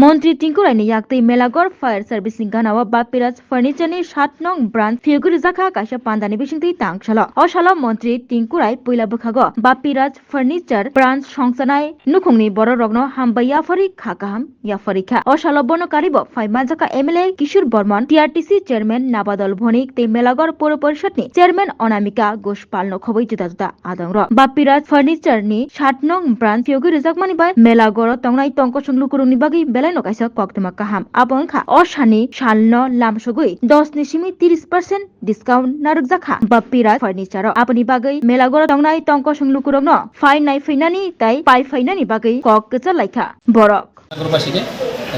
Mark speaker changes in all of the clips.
Speaker 1: মন্ত্রী Tinku yaktai melagor fire service ni ganawa bapiras furniture ni সাত নং ব্রাঞ্চ ফিউগুরি জাখা কাইসা পান্দানি বিসিংতি তাংশাল অশাল মন্ত্রী টিঙ্কু রায় পয়লা বখাগ বাপিরাজ ফার্নিচার ব্রাঞ্চ সংসানায় নুখুংনি বড় রগ্ন হামবা ইয়াফারি খাকাহাম ইয়াফারি খা অশাল বর্ণকারিব ফাইমা জাকা MLA Kishore Barman TRTC chairman Nabadal Banik তে মেলাগর পৌর পরিষদনি চেয়ারম্যান অনামিকা ঘোষ পালন খবই জুদা জুদা আদং র বাপিরাজ ফার্নিচার ni সাত নং ব্রাঞ্চ ফিউগুরি জাকমানি বাই মেলাগর তংনাই টংক সংলুকুরুনি বাগি বেলাই নকাইসা কক্তমা কাহাম আবং খা অশানি, শালন লামসগৈ দশ নিশিমি, তিরিশ পার্সেন্ট ডিসকাউন্ট নারক জাখা বাপিরাজ ফার্নিচার আপনি বাগৈ মেলাগর তংনাই টংক সংলুকুরং ন। ফাই নাই ফৈনানি, তাই পাই ফাইনানি বাগৈ কক কেচা লাইখা। বরক।
Speaker 2: নগরবাসীকে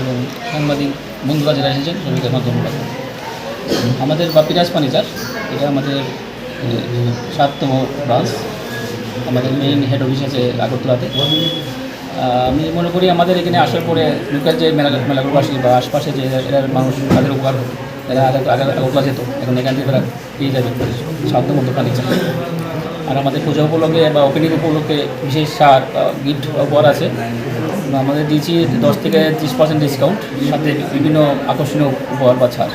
Speaker 2: এবং সাংবাদিক বন্ধুরা যারা এসেছেন সবাইকে আমার ধন্যবাদ। আমাদের বাপিরাজ ফার্নিচার, এটা আমাদের সাততম ব্রাঞ্চ আমাদের মেইন হেড অফিস আছে আগরতলাতে। আমি মনে করি আমাদের এখানে আসার পরে লোকাল যে মেলা মেলাগরবাসী বা আশপাশে যে এরা মানুষ, তাদের উপকার হবে এরা আগে আগে আগরতলা যেত, এখন এখান থেকে তারা পেয়ে যাবে সাততম ফার্নিচার আর আমাদের পূজা উপলক্ষে বা ওপেনিং উপলক্ষে বিশেষ সার গিফট উপহার আছে। আমাদের দিয়েছি দশ থেকে ত্রিশ পার্সেন্ট ডিসকাউন্ট সাথে বিভিন্ন আকর্ষণীয় উপহার বা ছাড়।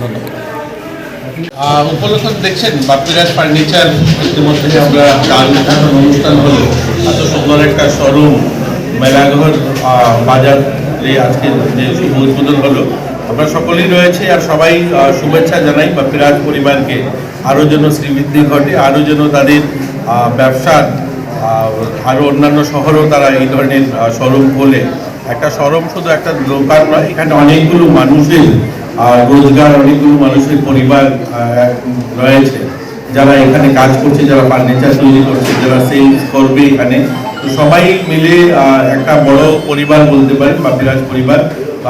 Speaker 2: ধন্যবাদ।
Speaker 3: উপলক্ষ দেখছেন বাপিরাজ ফার্নিচার। ইতিমধ্যে আমরা উদ্বোধন অনুষ্ঠান সুন্দর একটা শোরুম মেলাঘর বাজারে আজকে যে উদ্বোধন হলো। আমরা সকলেই রয়েছে আর সবাই শুভেচ্ছা জানাই বাপিরাজ পরিবারকে। আরও যেন শ্রীবৃদ্ধি ঘটে আরও যেন তাদের ব্যবসার আরও অন্যান্য শহরেও তারা এই ধরনের শোরুম খোলে। একটা শোরুম শুধু একটা দোকান নয়, এখানে অনেকগুলো মানুষের রোজগার, অনেকগুলো মানুষের পরিবার রয়েছে। যারা এখানে কাজ করছে, যারা ফার্নিচার তৈরি করছে, যারা সেলস করবে এখানে। সবাই মিলে একটা বড় পরিবার বলতে পারেন বাপিরাজ পরিবার।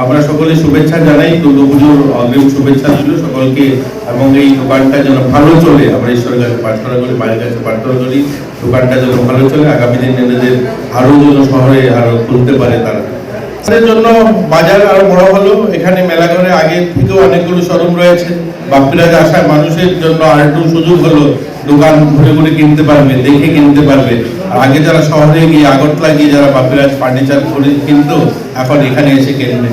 Speaker 3: আমরা সকলে শুভেচ্ছা জানাই, দুর্গাপুজোর অগ্রিম শুভেচ্ছা ছিল সকলকে, এবং এই দোকানটা যেন ভালো চলে। আমরা ঈশ্বরের কাছে প্রার্থনা করি, মায়ের কাছে প্রার্থনা করি, দোকানটা যেন ভালো চলে। আগামী দিন এদের আরও যেন শহরে আরও খুলতে পারে তারা। তাদের জন্য বাজার আরও বড় হলো। এখানে মেলাঘরে আগে থেকেও অনেকগুলো শোরুম রয়েছে। বাপিরাজ আসায় মানুষের জন্য আর একটু সুযোগ হলো। দোকান ঘুরে ঘুরে কিনতে পারবে, দেখে কিনতে পারবে। আর আগে যারা শহরে গিয়ে আগরতলা গিয়ে যারা বাপিরাজ ফার্নিচার করে কিনতো, এখন এখানে এসে কিনবে